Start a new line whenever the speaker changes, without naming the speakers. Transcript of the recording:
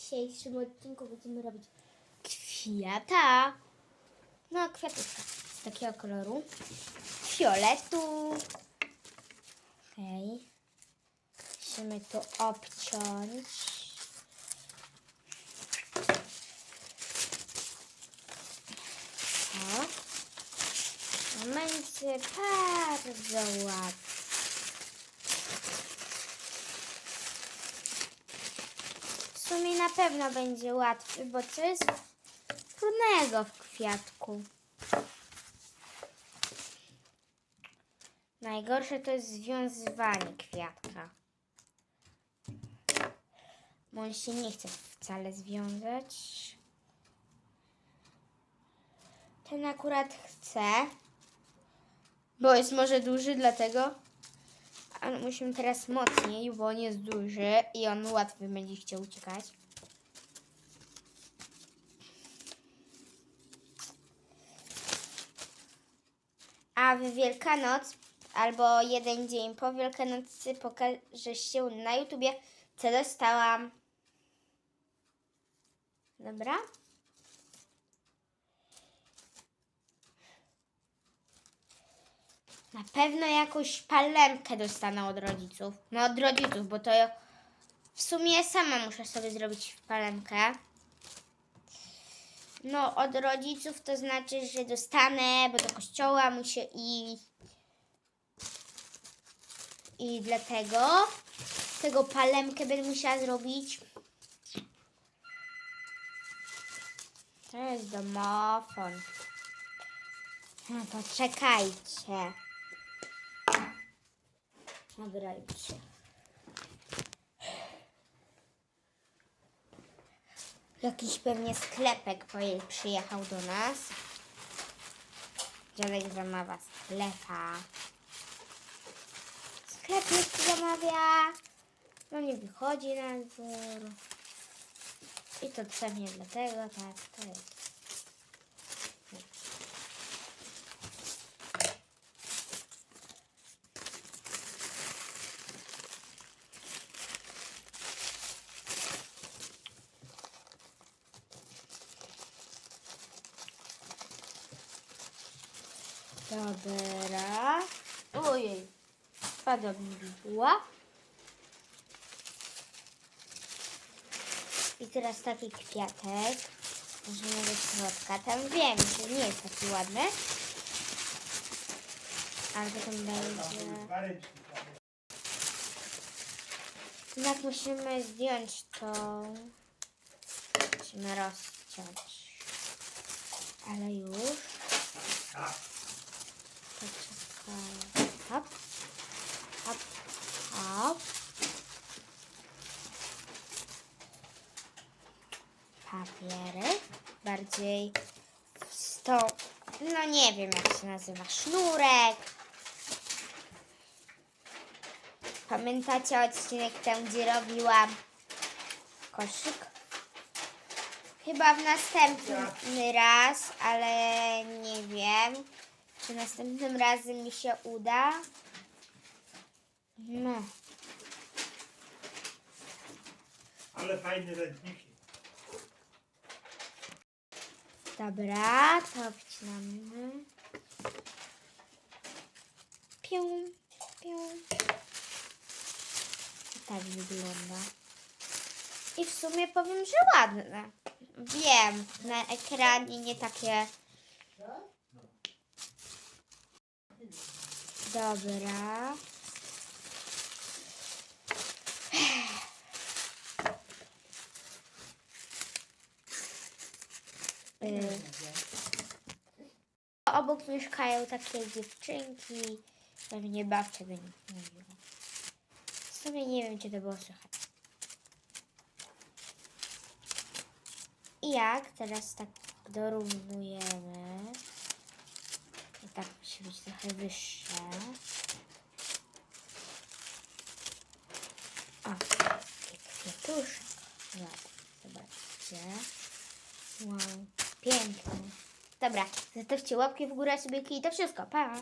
dzisiejszym odcinku będziemy robić kwiata. No, kwiatuszka z takiego koloru. Fioletu. Okej. Musimy tu obciąć. O. Będzie bardzo łatwo. W sumie na pewno będzie łatwy, bo co jest trudnego w kwiatku? Najgorsze to jest związywanie kwiatka. Bo on się nie chce wcale związać. Ten akurat chce, bo jest może duży, dlatego. Ale musimy teraz mocniej, bo on jest duży i on łatwy będzie chciał uciekać. A w Wielkanoc albo jeden dzień po Wielkanocy pokażę się na YouTubie, co dostałam. Dobra? Na pewno jakąś palemkę dostanę od rodziców. No od rodziców, bo to w sumie sama muszę sobie zrobić palemkę. No od rodziców to znaczy, że dostanę, bo do kościoła muszę iść. I dlatego tego palemkę będę musiała zrobić. To jest domofon. No to czekajcie. Nagrajcie. Jakiś pewnie sklepek przyjechał do nas. Dziadek zamawia sklepa. Sklep jeszcze zamawia. No nie wychodzi na dwór. I to pewnie dlatego, tak, to jest. Dobra. Ojej. Spadła mi bibuła. I teraz taki kwiatek. Możemy do środka. Tam wiem, że nie jest taki ładny. Ale potem będzie... Jednak musimy zdjąć to. Musimy rozciąć. Ale już. Papiery. Bardziej sto... No nie wiem jak się nazywa. Sznurek. Pamiętacie odcinek tam, gdzie robiłam koszyk? Chyba w następny raz, ale nie wiem, czy następnym razem mi się uda. No,
Ale fajne ręczniki.
Dobra, to wcinamy. Pią, pią. Tak wygląda. I w sumie powiem, że ładne. Wiem, na ekranie nie takie. Dobra. Y. Obok mieszkają takie dziewczynki. Pewnie babcia do nich mówiła. W sumie nie wiem, czy to było słychać. I jak teraz tak dorównujemy. I tak musi być trochę wyższe. O, kwiatuszek. Zobaczcie. Wow, piękny. Dobra, zostawcie łapki w górę, subiki i to wszystko. Pa!